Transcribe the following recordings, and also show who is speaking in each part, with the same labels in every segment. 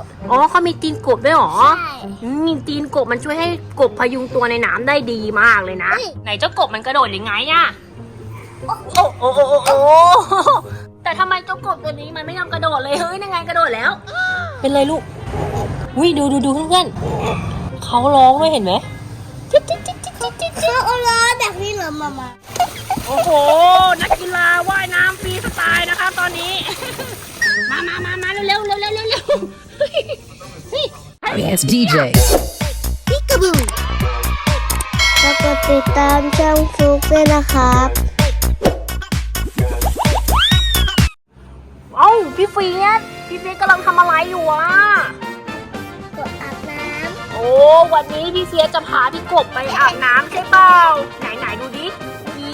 Speaker 1: บ
Speaker 2: อ๋อเขามีตีนกบด้วยเหรอ
Speaker 1: ใช่
Speaker 2: อืมตีนกบมันช่วยให้กบพยุงตัวในน้ำได้ดีมากเลยนะ
Speaker 1: เฮ้ย
Speaker 2: ไหนเจ้ากบมันกระโดดยังไงอะโอ้โอ้โอ้โอ้โอ้แต่ทำไมเจ้ากบตัวนี้มันไม่ยอมกระโดดเลยเฮ้ยยังไงกระโดดแล้ว เป็นเลยลูกวิดูดูดูเพื่อนๆเขาร้องด้วยเห็นไหม
Speaker 1: เขาเอาล้อแบบนี้เหรอมามา
Speaker 2: โอ้โหนักกีฬาว่ายน้ำฟรีสไตล์นะคะตอนนี้ มามามามาเร็วเร็วเร็วเร็วเร็วเร็วเฮ้ยเฮ้ย
Speaker 3: Yes, DJ.
Speaker 1: พิกาบูแล้วก็ติดตามช่องฟลุกด้วยนะครับ
Speaker 2: เอ้าพี่เฟียสพี่เฟียสกำลังทำอะไรอยู่อะ
Speaker 1: กดอาบน้
Speaker 2: โอ้วันนี้พี่เฟียสจะพาพี่กบไปอาบน้ำใช่เปล่าไหนไหนดูดิอี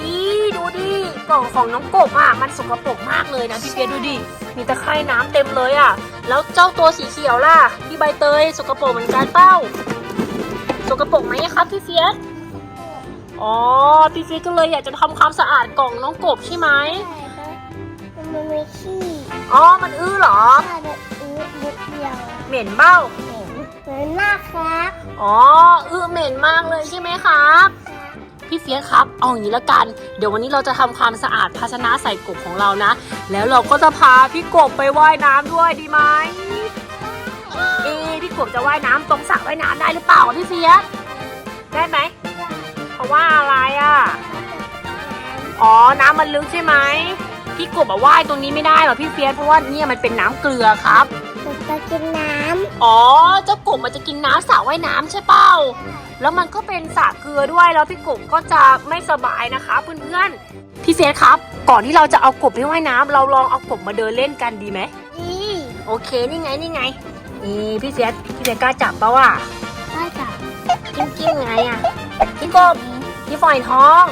Speaker 2: ดูดิกล่องของน้องกบอะมันสกปรกมากเลยนะพี่เฟียสดูดิ มีตะไคร่น้ำเต็มเลยอะ แล้วเจ้าตัวสีเขียวล่ะพี่ใบเตยสกปรกเหมือนกันเป้า สกปรกไหมครับพี่เฟียสอ๋อพี่เฟียสก็เลยอยากจะทำความสะอาดกล่องน้องกบใช่ไหมำ
Speaker 1: มันไม่ขี้
Speaker 2: อ๋อมันอื้อเหรอ
Speaker 1: ถ้าแบบอื้อนิดเดียว
Speaker 2: เหม็นเบ้า
Speaker 1: เหม็นเหมือนมากครับ
Speaker 2: อ๋ออื้อเหม็นมากเลยใช่ไหมครับ พี่เฟียสครับ เอาอย่างนี้ละกัน เดี๋ยววันนี้เราจะทำความสะอาดภาชนะใส่กบของเรานะ แล้วเราก็จะพาพี่กบไปว่ายน้ำด้วยดีไหมเอะพี่กบจะว่ายน้ำตรงสระว่ายน้ำได้หรือเปล่าพี่เฟียสได้ไหมเพราะว่าอะไรอะอ๋อน้ำมันลึกใช่ไหมพี่กบอะว่ายตรงนี้ไม่ได้หรอพี่เฟียสเพราะว่าเนี่ยมันเป็นน้ำเกลือครับ
Speaker 1: มจะกินน้
Speaker 2: อ๋อ เจ้ากบมันจะกินน้ำสระว่ายน้ำใช่เปล่า แล้วมันก็เป็นสระเกลือด้วย แล้วพี่กบก็จะไม่สบายนะคะเพื่อนๆ พี่เฟสครับ ก่อนที่เราจะเอากบไปว่ายน้ำเราลองเอากบมาเดินเล่นกันดีไหมำ
Speaker 1: ดี
Speaker 2: โอเค นี่ไง นี่ไง นี่พี่เฟสพี่เฟสกล้าจับปะว่ะ
Speaker 1: ได้จ้ะ
Speaker 2: กิ้มกิ้มไงอะพี่กบ พี่ฝอยทอง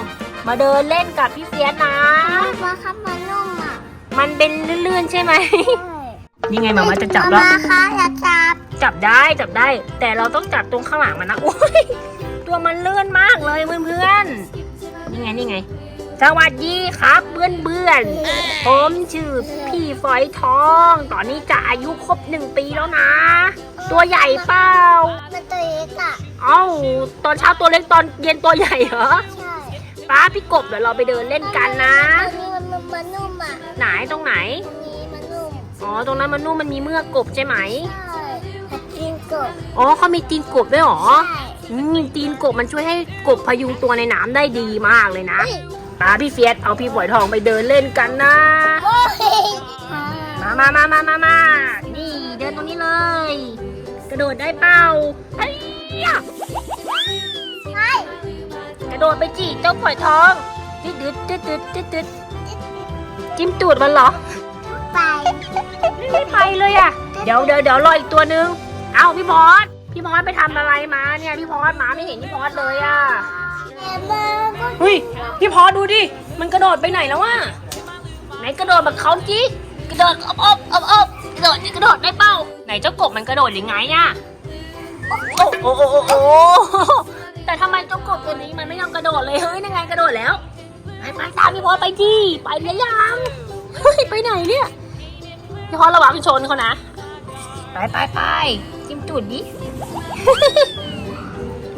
Speaker 2: มาเดินเล่นกับพี่เฟียสนะ
Speaker 1: มาครับมานุ่มอะ
Speaker 2: มันเป็นลื่นๆใช่ไหม นี่ไงมามาจะจับ
Speaker 1: มา
Speaker 2: แล้ว
Speaker 1: มาค่ะอย่าจับ
Speaker 2: จับได้จับได้ แต่เราต้องจับตรงข้างหลังมันนะโอ้ยตัวมันเลื่อนมากเลยเพื่อนๆนี่ไงนี่ไง สวัสดีครับเพื่อนเพื่อนๆผมชื่อพี่ฝอยทอง ตอนนี้จะอายุครบหนึ่งปีแล้วนะ ตัวใหญ่เปล่า
Speaker 1: มันตัวเล็กอะ
Speaker 2: เอ้าตอนเช้าตัวเล็กตอนเย็นตัวใหญ่เหรอ
Speaker 1: ใช่
Speaker 2: ป้าพี่กบเดี๋ยวเราไปเดินเล่นกันนะ
Speaker 1: อันนี้มันมันมันนุ่มอะ
Speaker 2: ไหนตรงไหน
Speaker 1: อันนี้มันนุ่ม
Speaker 2: อ๋อ ตรงนั้นมันนุ่มมันมีเมือกกบใช่ไหม
Speaker 1: ใช่ถ้ากินกบ
Speaker 2: อ๋อเขามีตีนกบด้วยเหรอ
Speaker 1: ใช่
Speaker 2: อืมตีนกบมันช่วยให้กบพยุงตัวในน้ำได้ดีมากเลยนะ
Speaker 1: เฮ้ย
Speaker 2: ตาพี่เฟียสเอาพี่ฝอยทองไปเดินเล่นกันนะ
Speaker 1: โอ้ย
Speaker 2: มามามามามามานี่เดินตรงนี้เลย กระโดดได้เปล่าเฮ้ยยะ
Speaker 1: ใช่
Speaker 2: กระโดดไปจีเจ้าฝอยทองดึดดึดดึดดึดดึดดึดจิ้มตูดมันเหรอ
Speaker 1: ไป
Speaker 2: ไม่ไปเลยอะ เดี๋ยวเดี๋ยวเดี๋ยวรออีกตัวนึง เอาพี่พอสพี่พอสไปทำอะไรมาเนี่ยพี่พอสมาไม่เห็นพี่พอสเลยอะ
Speaker 1: แต่มาก็
Speaker 2: เฮ้ยพี่พอดูดิ มันกระโดดไปไหนแล้ววะไหนกระโดดแบบเขาจีกระโดดอบอบอบอบกระโดดนี่กระโดดได้เป้า ไหนเจ้ากบมันกระโดดยังไงอะโอ้โอ้โอ้โอ้โอ้แต่ทำไมเจ้ากบตัวนี้มันไม่ยอมกระโดดเลยเฮ้ยยังไงกระโดดแล้วไปไปตามพี่พอสไปจีไปหรือยังเฮ้ยไปไหนเนี่ย พี่พอสระวังชนเขานะ ไปไปไปจิ้มจุดดิ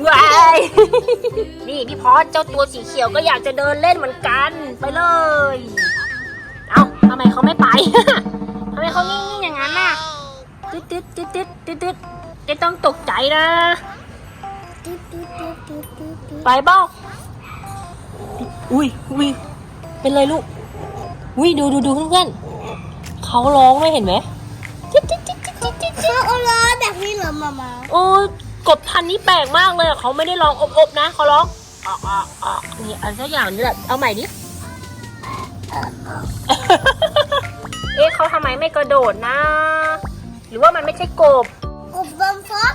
Speaker 2: ว้ายนี่พี่พอสเจ้าตัวสีเขียวก็อยากจะเดินเล่นเหมือนกัน ไปเลย เอ้าทำไมเขาไม่ไป ทำไมเขานิ่งๆอย่างนั้นน่ะตึ๊ดตึ๊ดตึ๊ดตึ๊ดตึ๊ดตึ๊ดจะต้องตกใจนะ
Speaker 1: ติ๊ดติ๊ดติ๊ดติ๊ดติ๊ดติ๊ด
Speaker 2: ไปเบ้าอุ้ยอุ้ยเป็นไรลูกอุ้ยดูดูดูเพื่อนๆ เขาร้องด้วยเห็นไหมจิ๊ดจิ๊ดจิ๊ดจิ๊ดจิ๊ดจิ๊ด
Speaker 1: เขาเอาล้อแบบนี้เหรอมามา
Speaker 2: โอ้ยกบพันธุ์นี้แปลกมากเลยอะเขาไม่ได้ร้องอบๆนะเขาร้องอะอะอะนี่อะไรสักอย่างนี่แหละเอาใหม่ดิ เอ๊ะเขาทำไมไม่กระโดดนะ หรือว่ามันไม่ใช่กบ
Speaker 1: กบบอมฟอก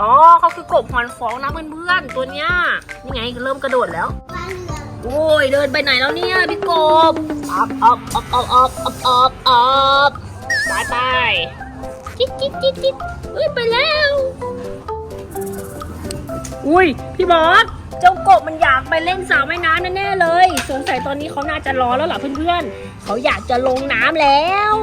Speaker 2: อ๋อเขาคือกบหอนฟองนะเพื่อนๆตัวเนี้ยนี่ไงเริ่มกระโดดแล้ว
Speaker 1: ปลาเหลือง
Speaker 2: โอ้ยเดินไปไหนแล้วเนี่ยพี่กบอับอับอับอับอับอับอับอับไปไปจิ๊ดจิ๊ดจิ๊ดจิ๊ดเฮ้ยไปแล้ว อุ้ยพี่บอสเจ้ากบมันอยากไปเล่นสระว่ายน้ำแน่ๆเลย สงสัยตอนนี้เขาน่าจะรอแล้วล่ะเพื่อนๆเขาอยากจะลงน้ำแล้ว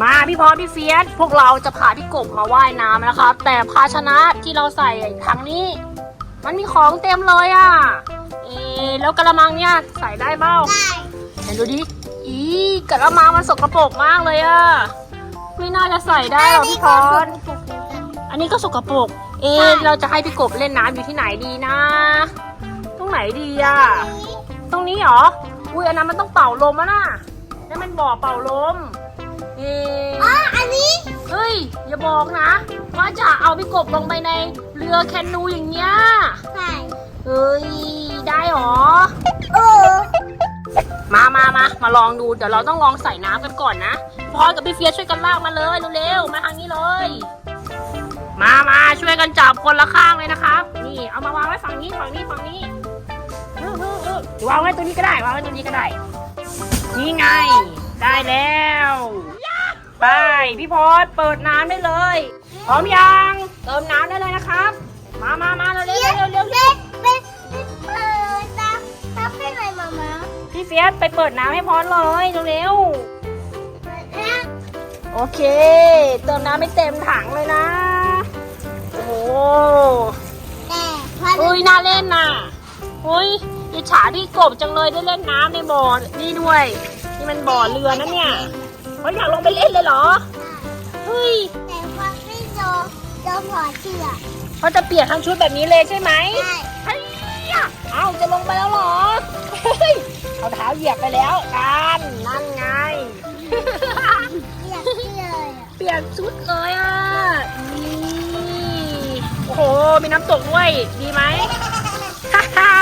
Speaker 2: มาพี่พรพี่เฟียสพวกเราจะพาพี่กบมาว่ายน้ำนะครับ แต่ภาชนะที่เราใส่ถังนี้ มันมีของเต็มเลยอะ่ะ เอะแล้วกระมังเนี่ยใส่ได้เปล่า
Speaker 1: ได้
Speaker 2: ไหนดูดิ อีกระมังมันสกปรกมากเลยอะ่ะ ไม่น่าจะใส่ได้หรอกพี่พรอันนี้ก็สกปรก เอะเราจะให้พี่กบเล่นน้ำอยู่ที่ไหนดีนะ ตรงไหนดีอะ่ะ ตรงนี้เหรอ อุ้ยอันนั้นมันต้องเป่าลมอะน่ะนั่นมันบ่อเป่าลม เอะ
Speaker 1: อ๋ออันนี้
Speaker 2: เฮ้ย อย่าบอกนะ ว่าจะเอาพี่กบลงไปในเรือแคนูอย่างเงี้ย
Speaker 1: ใส่
Speaker 2: เฮ้ย ได้เหรอ
Speaker 1: โอ้
Speaker 2: มามามามาลองดู เดี๋ยวเราต้องลองใส่น้ำกันก่อนนะพอกับพี่เฟียสช่วยกันลากมาเลยเร็วๆ มาทางนี้เลย มามาช่วยกันจับคนละข้างเลยนะครับ นี่เอามาวางไว้ฝั่งนี้ฝั่งนี้ฝั่งนี้เออเออเออวางไว้ตรงนี้ก็ได้วางไว้ตรงนี้ก็ได้ นี่ไง ได้แล้ว ไป พี่พอดเปิดน้ำได้เลย พร้อมยัง เติมน้ำได้เลยนะครับ มามามาเร็วเร็วเร็วเร็วเร็ว
Speaker 1: เป็นเป็นเปิดตาตาเป็นไรมามา
Speaker 2: พี่เฟียสไปเปิดน้ำให้พอดเลยเร็ว
Speaker 1: เปิดแล้ว
Speaker 2: ๆโอเค เติมน้ำไม่เต็มถังเลยนะ โอ้โห
Speaker 1: แต่พอ
Speaker 2: อุ้ยน่าเล่นน่ะอุ้ยอิจฉาพี่กบจังเลยได้เล่นน้ำในบ่อนี่ด้วย นี่มันบ่อเรือนะเนี่ย เพราะอยากลงไปเล่นเลยเหรอ เฮ้ย
Speaker 1: แต่พอไม่โดนโดนหัวเชือก
Speaker 2: เขาจะเปลี่ยนทั้งชุดแบบนี้เลยใช่ไหม
Speaker 1: ใช่
Speaker 2: เฮ้ยเอาจะลงไปแล้วเหรอ เฮ้ย เอาเท้าเหยียบไปแล้วกันนั่นไง
Speaker 1: เรียกพี่เลยอะ
Speaker 2: เปลี่ยนชุดเลยอะนี่โอ้โห มีน้ำตกด้วย ดีไหม ฮ่าฮ่า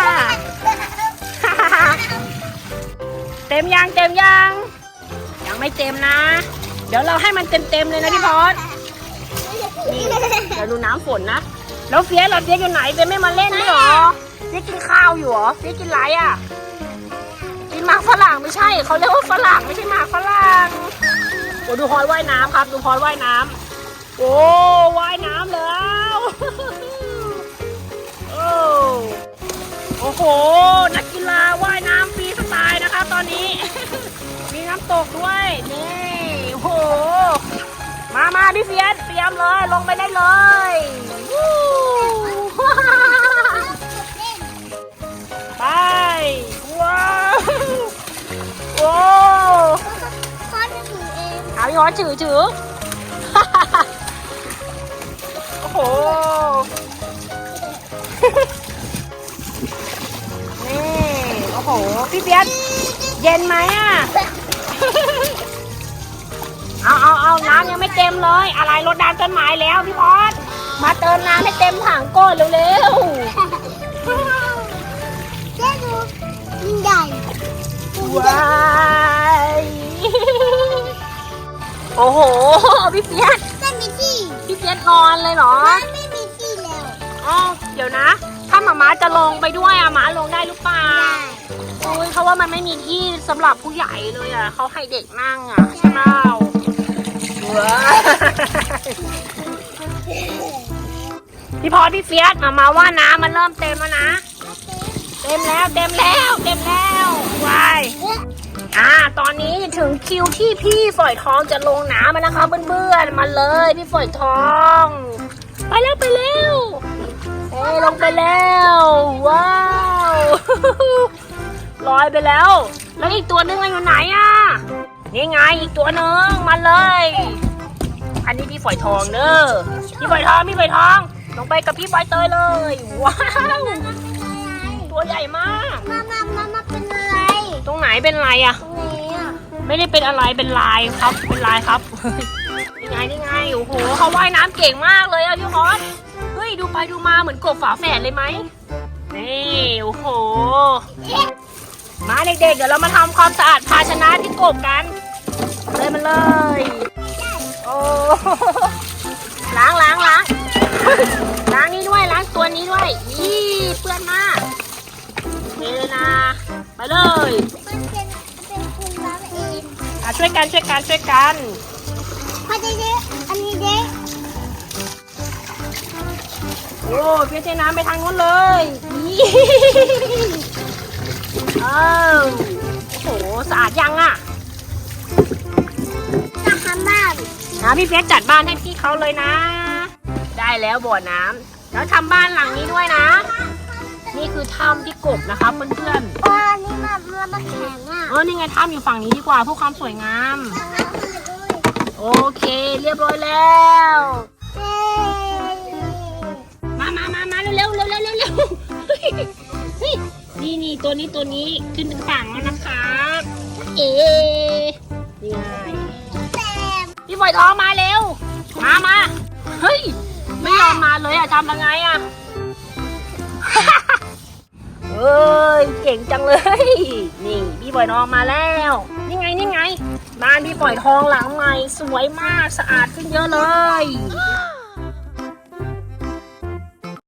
Speaker 2: ฮ่าฮ่าเต็มยังเต็มยังยัง ไม่เต็มนะ เดี๋ยวเราให้มันเต็มเต็มๆเลยนะพี่พอดนี่เดี๋ยวดูน้ำฝนนะ แล้วเฟียสเราเฟียสอยู่ไหนเฟียสไม่มาเล่นด้วยหรอเฟียสกินข้าวอยู่หรอเฟียสกินไรอะ กินหมากฝรั่งไม่ใช่เขาเรียกว่าฝรั่งไม่ใช่หมากฝรั่งโอ้ดูพอยว่ายน้ำครับ ดูพอยว่ายน้ำโอ้ว่ายน้ำแล้วโอ้โอ้โห นักกีฬาว่ายน้ำฟรีสไตล์นะคะตอนนี้ ตกด้วยนี่โห มามาพี่เฟียสเตรียมเลยลงไปได้เลยไปว้าวโอ้
Speaker 1: พ่อจะถือเอง
Speaker 2: เอาพี่ฮอตถือถือโอ้โหนี่โอ้โหพี่เปียกเย็นไหมอะ เอาเอาเอาน้ำยังไม่เต็มเลย อะไรรดน้ำต้นไม้แล้วพี่พอดมาเติมน้ำให้เต็มถังก้อนเร็ว
Speaker 1: เจ๊ดูมันใหญ่
Speaker 2: ๆว้ายโอ้โหพี่เปียก
Speaker 1: ไม่มีที่
Speaker 2: พี่เปียกนอนเลยเหรอ
Speaker 1: มันไม่มีที่แล้ว
Speaker 2: อ๋อเดี๋ยวนะ ถ้าหมาม้าจะลงไปด้วยอะหมาลงได้หรือเปล่า
Speaker 1: ได้
Speaker 2: โอ้ยเขาว่ามันไม่มีที่สำหรับผู้ใหญ่เลยอะเขาให้เด็กนั่งอะใช่เปล่าว้าย พี่พอพี่เฟียสมามาว่าน้ำมันเริ่มเต็มแล้วนะ เต็มแล้วเต็มแล้วเต็มแล้ววายอ่า ตอนนี้ถึงคิวที่พี่ฝอยทองจะลงน้ำแล้วนะคะเพื่อนๆมาเลยพี่ฝอยทอง ไปแล้วไปแล้วเอ้ลงไปแล้ว ว้าวลอยไปแล้ว แล้วอีกตัวนึงอะอยู่ไหนอะ นี่ไงอีกตัวนึงมาเลย อันนี้พี่ฝอยทองเด้อพี่ฝอยทองพี่ฝอยทอง ลงไปกับพี่ใบเตยเลย ว้าว ตัวใหญ่มาก
Speaker 1: มามามามาเป็นอะไร
Speaker 2: ตรงไหนเป็นไรอะ
Speaker 1: ตรงนี้อะ
Speaker 2: ไม่ได้เป็นอะไรเป็นลายครับ เป็นลายครับนี่ไงนี่ไงโอ้โหเขาว่ายน้ำเก่งมากเลยอะพี่ฮอตเฮ้ยดูไปดูมาเหมือนกบฝาแฝดเลยไหมนี่โอ้โหมาเด็กๆเดี๋ยวเรามาทำความสะอาดภาชนะที่กบกัน เลยมาเลย โอ้ล้างล้างล้างล้างนี่ด้วยล้างตัวนี้ด้วยนี่เปื้อนมากนี่เลยนะไปเลย
Speaker 1: มันเป็นเป็นคุณร้านเอง
Speaker 2: อะช่วยกันช่วยกันช่วยกัน
Speaker 1: พอจะเจ๊อันนี้เจ๊
Speaker 2: โอ้เพียเทน้ำไปทางนู้นเลยนี่อ้าวโอ้โหสะอาดยังอะ
Speaker 1: จะทำบ้าน
Speaker 2: นะพี่เฟียสจัดบ้านให้พี่เขาเลยนะ ได้แล้วบ่อน้ำแล้วทำบ้านหลังนี้ด้วยนะ นี่คือถ้ำพี่กบนะคะเพื่อน
Speaker 1: อ๋อนี่มันมันมาแข็งอะ
Speaker 2: ๆเออนี่ไงถ้ำอยู่ฝั่งนี้ดีกว่าเพื่อความสวยงาม โอเค เรียบร้อยแล้ว
Speaker 1: เย้
Speaker 2: มามามามาเร็วเร็วเร็วเร็วเร็วเฮ้ยเฮ้ยนี่นี่ตัวนี้ตัวนี้ขึ้นถึงฝั่งแล้วนะครับ เอ๋นี่ไง
Speaker 1: แซม
Speaker 2: พี่ฝอยทองมาเร็ว มามาเฮ้ย ไม่ยอมมาเลยอะทำยังไงอะเอ้ยเก่งจังเลย นี่พี่บอยทองมาแล้ว นี่ไงนี่ไง บ้านพี่ฝอยทองหลังใหม่สวยมากสะอาดขึ้นเยอะเลย